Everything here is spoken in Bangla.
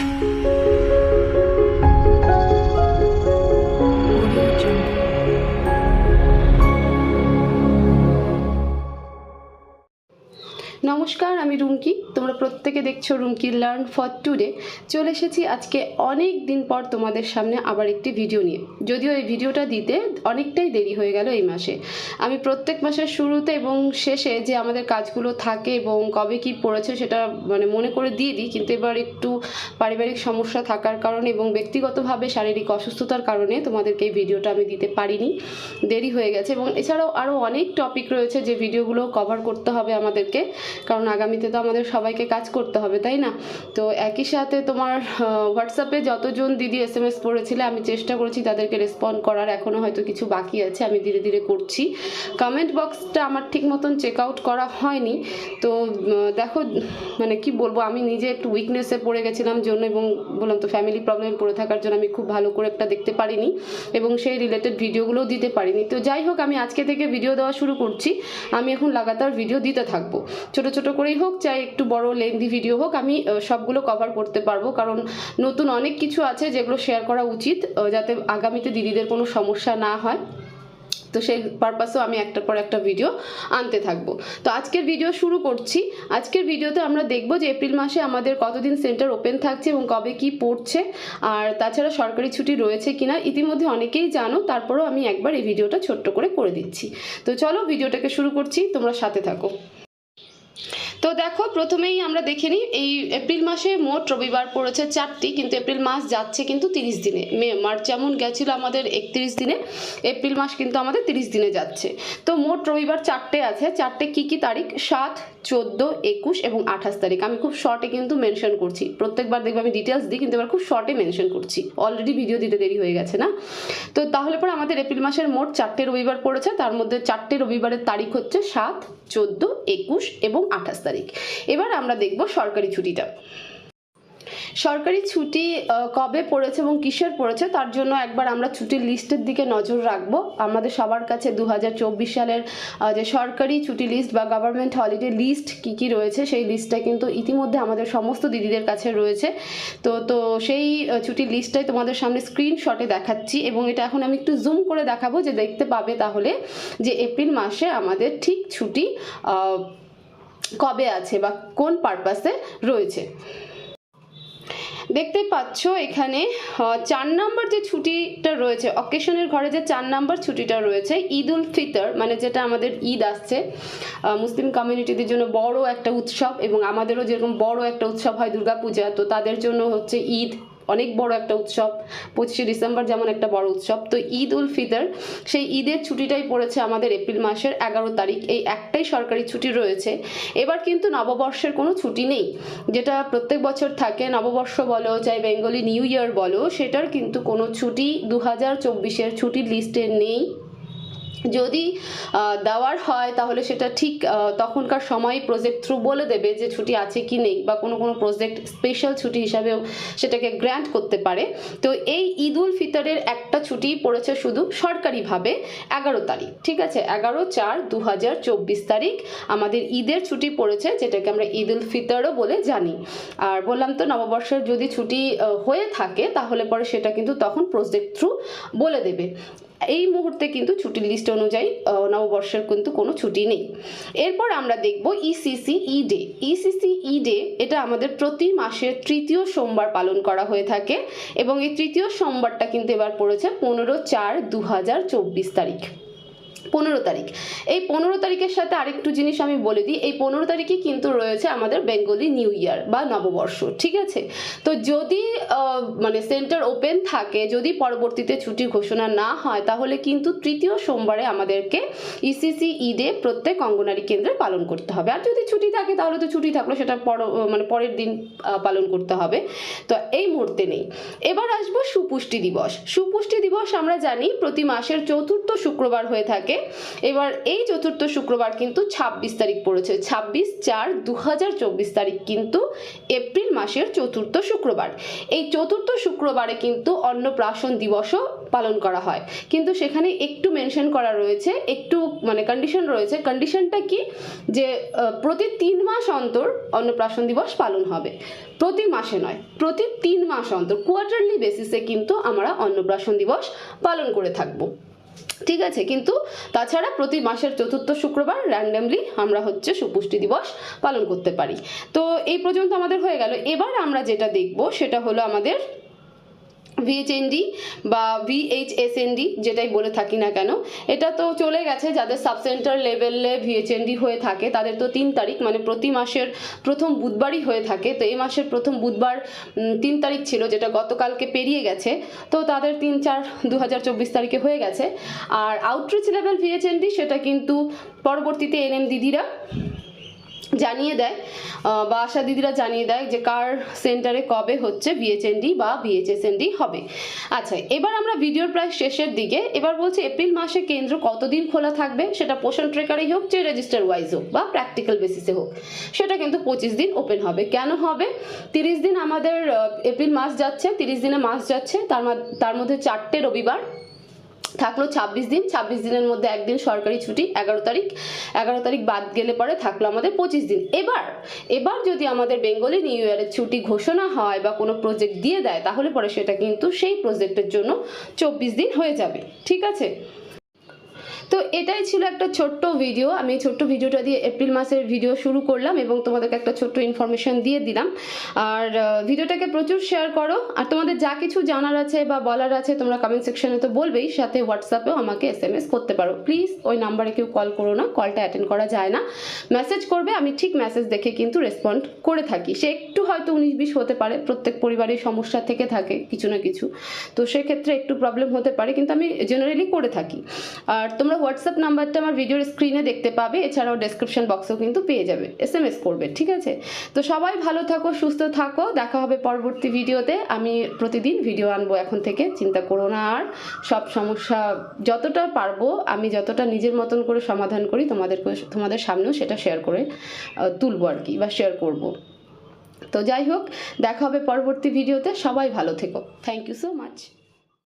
Música নমস্কার, আমি রুমকি। তোমরা প্রত্যেকে দেখছ রুমকি লার্ন ফর টুডে চলে এসেছি আজকে অনেক দিন পর তোমাদের সামনে আবার একটি ভিডিও নিয়ে। যদিও এই ভিডিওটা দিতে অনেকটাই দেরি হয়ে গেল এই মাসে। আমি প্রত্যেক মাসের শুরুতে এবং শেষে যে আমাদের কাজগুলো থাকে এবং কবে কি পড়েছে সেটা মানে মনে করে দিয়ে দিই, কিন্তু এবার একটু পারিবারিক সমস্যা থাকার কারণে এবং ব্যক্তিগতভাবে শারীরিক অসুস্থতার কারণে তোমাদেরকে এই ভিডিওটা আমি দিতে পারিনি। দেরি হয়ে গেছে এবং এছাড়াও আরও অনেক টপিক রয়েছে যে ভিডিওগুলো কভার করতে হবে আমাদেরকে। কারণ আগামীতে তো আমাদের সবাইকে কাজ করতে হবে, তাই না? তো একই সাথে তোমার হোয়াটসঅ্যাপে যতজন দিদি এস এম এস পড়েছিলে, আমি চেষ্টা করেছি তাদেরকে রেসপন্ড করার এখনও হয়তো কিছু বাকি আছে, আমি ধীরে ধীরে করছি। কমেন্ট বক্সটা আমার ঠিক মতন চেক আউট করা হয়নি। তো দেখো মানে কি বলব, আমি নিজে একটু উইকনেসে পড়ে গেছিলাম জন্য এবং বললাম তো ফ্যামিলি প্রবলেমে পড়ে থাকার জন্য আমি খুব ভালো করে একটা দেখতে পারিনি এবং সেই রিলেটেড ভিডিওগুলোও দিতে পারিনি। তো যাই হোক, আমি আজকে থেকে ভিডিও দেওয়া শুরু করছি। আমি এখন লাগাতার ভিডিও দিতে থাকব। ছোটো ছোট করেই হোক, চাই একটু বড় লেন্দি ভিডিও হোক, আমি সবগুলো কভার করতে পারব। কারণ নতুন অনেক কিছু আছে যেগুলো শেয়ার করা উচিত যাতে আগামীতে দিদিদের কোনো সমস্যা না হয়। তো সেই পারপাসেও আমি একটার পর একটা ভিডিও আনতে থাকব। তো আজকের ভিডিও শুরু করছি। আজকের ভিডিওতে আমরা দেখব যে এপ্রিল মাসে আমাদের কতদিন সেন্টার ওপেন থাকছে এবং কবে কি পড়ছে, আর তাছাড়া সরকারি ছুটি রয়েছে কিনা, ইতিমধ্যে অনেকেই জানো, তারপরেও আমি একবার এই ভিডিওটা ছোট্ট করে করে দিচ্ছি। তো চলো ভিডিওটাকে শুরু করছি, তোমরা সাথে থাকো। তো দেখো, প্রথমেই আমরা দেখে নিই, এই এপ্রিল মাসে মোট রবিবার পড়েছে চারটি, কিন্তু এপ্রিল মাস যাচ্ছে কিন্তু তিরিশ দিনে। মে, মার্চ যেমন গেছিল আমাদের একত্রিশ দিনে, এপ্রিল মাস কিন্তু আমাদের তিরিশ দিনে যাচ্ছে। তো মোট রবিবার চারটে আছে, চারটে কি কি তারিখ? সাত, চোদ্দ, একুশ এবং আঠাশ তারিখ। আমি খুব শর্টে কিন্তু মেনশন করছি। প্রত্যেকবার দেখব আমি ডিটেলস দিই, কিন্তু এবার খুব শর্টে মেনশন করছি। অলরেডি ভিডিও দিতে দেরি হয়ে গেছে না? তো তাহলে পরে আমাদের এপ্রিল মাসের মোট চারটে রবিবার পড়েছে, তার মধ্যে চারটে রবিবারের তারিখ হচ্ছে সাত, চোদ্দ, একুশ এবং আঠাশ তারিখ। এবার আমরা দেখব সরকারি ছুটিটা। সরকারি ছুটি কবে পড়েছে এবং কিসের পড়েছে, তার জন্য একবার আমরা ছুটির লিস্টের দিকে নজর রাখব। আমাদের সবার কাছে দু হাজার চব্বিশ সালের যে সরকারি ছুটি লিস্ট বা গভর্নমেন্ট হলিডে লিস্ট কি কি রয়েছে, সেই লিস্টটা কিন্তু ইতিমধ্যে আমাদের সমস্ত দিদিদের কাছে রয়েছে। তো তো সেই ছুটির লিস্টটাই তোমাদের সামনে স্ক্রিনশটে দেখাচ্ছি এবং এটা এখন আমি একটু জুম করে দেখাবো যে দেখতে পাবে তাহলে যে এপ্রিল মাসে আমাদের ঠিক ছুটি কবে আছে বা কোন পারপাসে রয়েছে? দেখতে পাচ্ছ এখানে চার নাম্বার যে ছুটিটা রয়েছে অকেশনের ঘরে যে চার নাম্বার ছুটিটা রয়েছে, ঈদ উল ফিতর মানে যেটা আমাদের ঈদ আসছে মুসলিম কমিউনিটিদের জন্য বড় একটা উৎসব এবং আমাদেরও যেরকম বড় একটা উৎসব হয় দুর্গাপূজা, তো তাদের জন্য হচ্ছে ঈদ অনেক বড় একটা উৎসব। পঁচিশে ডিসেম্বর যেমন একটা বড় উৎসব। তো ঈদ উল ফিতর, সেই ঈদের ছুটিটাই পড়েছে আমাদের এপ্রিল মাসের এগারো তারিখ। এই একটাই সরকারি ছুটি রয়েছে। এবার কিন্তু নববর্ষের কোনো ছুটি নেই। যেটা প্রত্যেক বছর থাকে, নববর্ষ বলো, চাই বেঙ্গলি নিউ ইয়ার বলো, সেটার কিন্তু কোনো ছুটি দু হাজার চব্বিশের ছুটির লিস্টে নেই। যদি দেওয়ার হয় তাহলে সেটা ঠিক তখনকার সময় প্রজেক্ট থ্রু বলে দেবে যে ছুটি আছে কি নেই বা কোনো কোনো প্রজেক্ট স্পেশাল ছুটি হিসাবেও সেটাকে গ্র্যান্ট করতে পারে। তো এই ঈদ উল ফিতরের একটা ছুটি পড়েছে শুধু সরকারিভাবে এগারো তারিখ, ঠিক আছে? এগারো চার দু হাজার চব্বিশ তারিখ আমাদের ঈদের ছুটি পড়েছে, যেটাকে আমরা ঈদ উল ফিতরও বলে জানি। আর বললাম তো নববর্ষের যদি ছুটি হয়ে থাকে তাহলে পরে সেটা কিন্তু তখন প্রজেক্ট থ্রু বলে দেবে। এই মুহূর্তে কিন্তু ছুটির লিস্ট অনুযায়ী নববর্ষের কিন্তু কোনো ছুটি নেই। এরপর আমরা দেখব ইসিসি ই ডে ইসিসি ই ডে এটা আমাদের প্রতি মাসের তৃতীয় সোমবার পালন করা হয়ে থাকে এবং এই তৃতীয় সোমবারটা কিন্তু এবার পড়েছে পনেরো চার দু তারিখ। পনেরো তারিখ। এই পনেরো তারিখের সাথে আরেকটু জিনিস আমি বলে দিই, এই পনেরো তারিখে কিন্তু রয়েছে আমাদের বেঙ্গলি নিউ ইয়ার বা নববর্ষ, ঠিক আছে? তো যদি মানে সেন্টার ওপেন থাকে, যদি পরবর্তীতে ছুটি ঘোষণা না হয়, তাহলে কিন্তু তৃতীয় সোমবারে আমাদেরকে E ইসিসি ঈদে প্রত্যেক অঙ্গনারী কেন্দ্রে পালন করতে হবে। আর যদি ছুটি থাকে, তাহলে তো ছুটি থাকল, সেটা পর মানে পরের দিন পালন করতে হবে। তো এই মুহূর্তে নেই। এবার আসব সুপুষ্টি দিবস। সুপুষ্টি দিবস আমরা জানি, প্রতি মাসের চতুর্থ শুক্রবার হয়ে থাকে। এবার এই চতুর্থ শুক্রবার কিন্তু ছাব্বিশ তারিখ পড়েছে। ছাব্বিশ চার দু তারিখ কিন্তু এপ্রিল মাসের চতুর্থ শুক্রবার। এই চতুর্থ শুক্রবারে কিন্তু অন্নপ্রাশন দিবসও পালন করা হয়। কিন্তু সেখানে একটু মেনশন করা রয়েছে, একটু মানে কন্ডিশন রয়েছে। কন্ডিশনটা কি? যে প্রতি তিন মাস অন্তর অন্নপ্রাশন দিবস পালন হবে। প্রতি মাসে নয়, প্রতি তিন মাস অন্তর কোয়ার্টারলি বেসিসে কিন্তু আমরা অন্নপ্রাশন দিবস পালন করে থাকব। ঠিক আছে, কিন্তু তাছাড়া প্রতি মাসের চতুর্থ শুক্রবার র্যান্ডামলি আমরা হচ্ছে সুপুষ্টি দিবস পালন করতে পারি। তো এই পর্যন্ত আমাদের হয়ে গেল। এবার আমরা যেটা দেখব, সেটা হলো আমাদের ভিএইচএনডি বা ভিএইচএসএনডি যেটাই বলে থাকি না কেন, এটা তো চলে গেছে যাদের সাবসেন্টার লেভেলে ভিএইচএনডি হয়ে থাকে, তাদের তো তিন তারিখ মানে প্রতি মাসের প্রথম বুধবারই হয়ে থাকে। তো এই মাসের প্রথম বুধবার তিন তারিখ ছিল যেটা গতকালকে পেরিয়ে গেছে। তো তাদের তিন চার দু তারিখে হয়ে গেছে। আর আউটরিচ লেভেল ভিএইচএনডি সেটা কিন্তু পরবর্তীতে এনএম দিদিরা জানিয়ে দেয় বা আশা দিদিরা জানিয়ে দেয় যে কার সেন্টারে কবে হচ্ছে বিএচএনডি বা বিএচএসএনডি হবে। আচ্ছা এবার আমরা ভিডিওর প্রায় শেষের দিকে, এবার বলছি এপ্রিল মাসে কেন্দ্র কতদিন খোলা থাকবে, সেটা পোষণ ট্রেকারেই হোক, যে রেজিস্টার ওয়াইজ হোক, বা প্র্যাকটিক্যাল বেসিসে হোক, সেটা কিন্তু পঁচিশ দিন ওপেন হবে। কেন হবে? তিরিশ দিন আমাদের এপ্রিল মাস যাচ্ছে, তিরিশ দিনে মাস যাচ্ছে, তার তার মধ্যে চারটে রবিবার থাকল ছাব্বিশ দিন। ছাব্বিশ দিনের মধ্যে একদিন সরকারি ছুটি, এগারো তারিখ। এগারো তারিখ বাদ গেলে পরে থাকল আমাদের পঁচিশ দিন। এবার এবার যদি আমাদের বেঙ্গলি নিউ ইয়ারের ছুটি ঘোষণা হয় বা কোনো প্রজেক্ট দিয়ে দেয়, তাহলে পরে সেটা কিন্তু সেই প্রজেক্টের জন্য চব্বিশ দিন হয়ে যাবে। ঠিক আছে? তো এটাই ছিল একটা ছোট্ট ভিডিও আমি ছোট্ট ভিডিওটা দিয়ে এপ্রিল মাসের ভিডিও শুরু করলাম এবং তোমাদেরকে একটা ছোট্ট ইনফরমেশন দিয়ে দিলাম। আর ভিডিওটাকে প্রচুর শেয়ার করো। আর তোমাদের যা কিছু জানার আছে বা বলার আছে তোমরা কমেন্ট সেকশনে তো বলবেই, সাথে হোয়াটসঅ্যাপেও আমাকে এস এম এস করতে পারো। প্লিজ ওই নাম্বারে কেউ কল করো না কলটা অ্যাটেন্ড করা যায় না। মেসেজ করবে, আমি ঠিক মেসেজ দেখে কিন্তু রেসপন্ড করে থাকি। সে একটু হয়তো উনিশ বিশ হতে পারে, প্রত্যেক পরিবারের সমস্যা থেকে থাকে কিছু না কিছু। তো সেক্ষেত্রে একটু প্রবলেম হতে পারে, কিন্তু আমি জেনারেলি করে থাকি। আর তোমরা হোয়াটসঅ্যাপ নাম্বারটা আমার ভিডিওর স্ক্রিনে দেখতে পাবে, এছাড়াও ডেসক্রিপশন বক্সেও কিন্তু পেয়ে যাবে এস এম এস করবে, ঠিক আছে? তো সবাই ভালো থাকো, সুস্থ থাকো, দেখা হবে পরবর্তী ভিডিওতে আমি প্রতিদিন ভিডিও আনব এখন থেকে, চিন্তা করো না আর। সব সমস্যা যতটা পারব, আমি যতটা নিজের মতন করে সমাধান করি তোমাদের তোমাদের সামনেও সেটা শেয়ার করে তুলবো আর কি, বা শেয়ার করব। তো যাই হোক, দেখা হবে পরবর্তী ভিডিওতে সবাই ভালো থেকো। Thank you so much